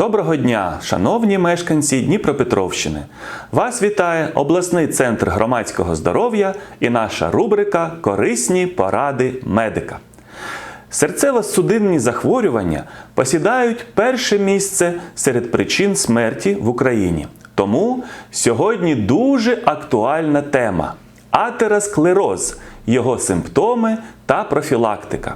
Доброго дня, шановні мешканці Дніпропетровщини! Вас вітає обласний центр громадського здоров'я і наша рубрика Корисні поради медика. Серцево-судинні захворювання посідають перше місце серед причин смерті в Україні. Тому сьогодні дуже актуальна тема атеросклероз, його симптоми та профілактика.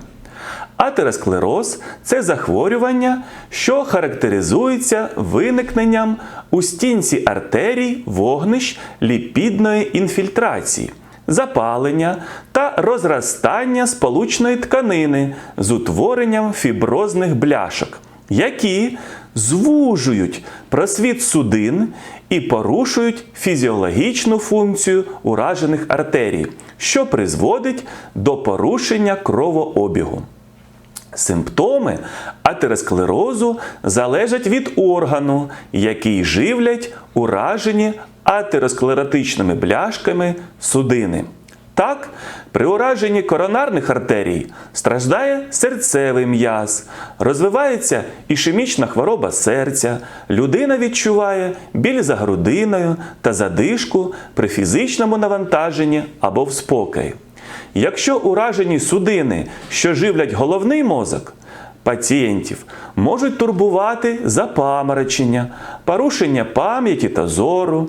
Атеросклероз це захворювання, що характеризується виникненням у стінці артерій вогнищ ліпідної інфільтрації, запалення та розростання сполучної тканини з утворенням фіброзних бляшок, які звужують просвіт судин і порушують фізіологічну функцію уражених артерій, що призводить до порушення кровообігу. Симптоми атеросклерозу залежать від органу, який живлять уражені атеросклеротичними бляшками судини. Так, при ураженні коронарних артерій страждає серцевий м'яз, розвивається ішемічна хвороба серця, людина відчуває біль за грудиною та задишку при фізичному навантаженні або в спокої. Якщо уражені судини, що живлять головний мозок, пацієнтів можуть турбувати запаморочення, порушення пам'яті та зору,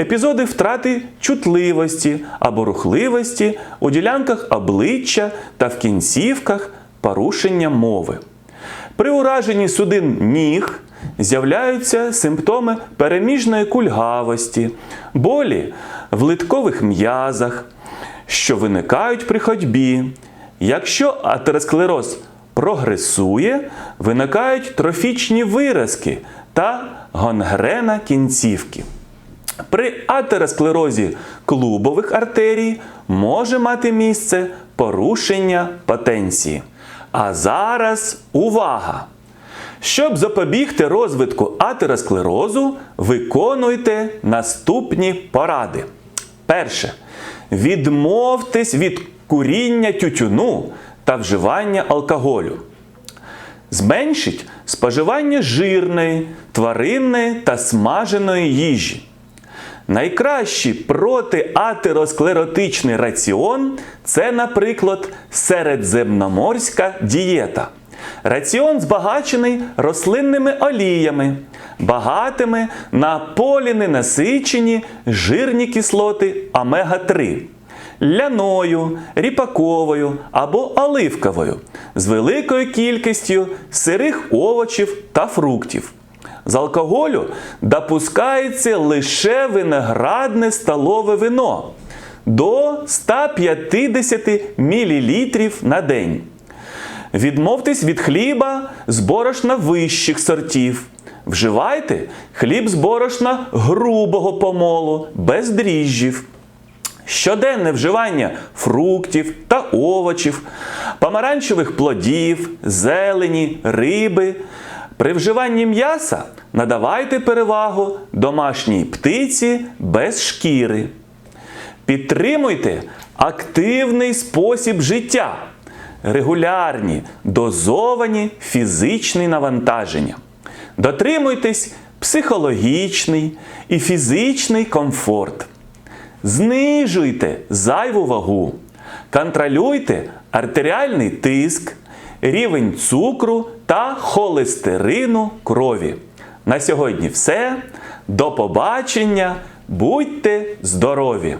епізоди втрати чутливості або рухливості у ділянках обличчя та в кінцівках порушення мови. При ураженні судин ніг з'являються симптоми переміжної кульгавості, болі в литкових м'язах, що виникають при ходьбі. Якщо атеросклероз прогресує, виникають трофічні виразки та гонгрена кінцівки. При атеросклерозі клубових артерій може мати місце порушення потенції. А зараз увага! Щоб запобігти розвитку атеросклерозу, виконуйте наступні поради. Перше. Відмовтесь від куріння тютюну та вживання алкоголю. Зменшіть споживання жирної, тваринної та смаженої їжі. Найкращий протиатеросклеротичний раціон це, наприклад, середземноморська дієта. Раціон збагачений рослинними оліями, багатими на поліненасичені жирні кислоти омега-3, ляною, ріпаковою або оливковою, з великою кількістю сирих овочів та фруктів. З алкоголю допускається лише виноградне столове вино до 150 мл на день. Відмовтесь від хліба з борошна вищих сортів. Вживайте хліб з борошна грубого помолу, без дріжджів. Щоденне вживання фруктів та овочів, помаранчевих плодів, зелені, риби. При вживанні м'яса надавайте перевагу домашній птиці без шкіри. Підтримуйте активний спосіб життя, регулярні, дозовані фізичні навантаження. Дотримуйтесь психологічний і фізичний комфорт. Знижуйте зайву вагу, контролюйте артеріальний тиск, рівень цукру та холестерину крові. На сьогодні все. До побачення. Будьте здорові!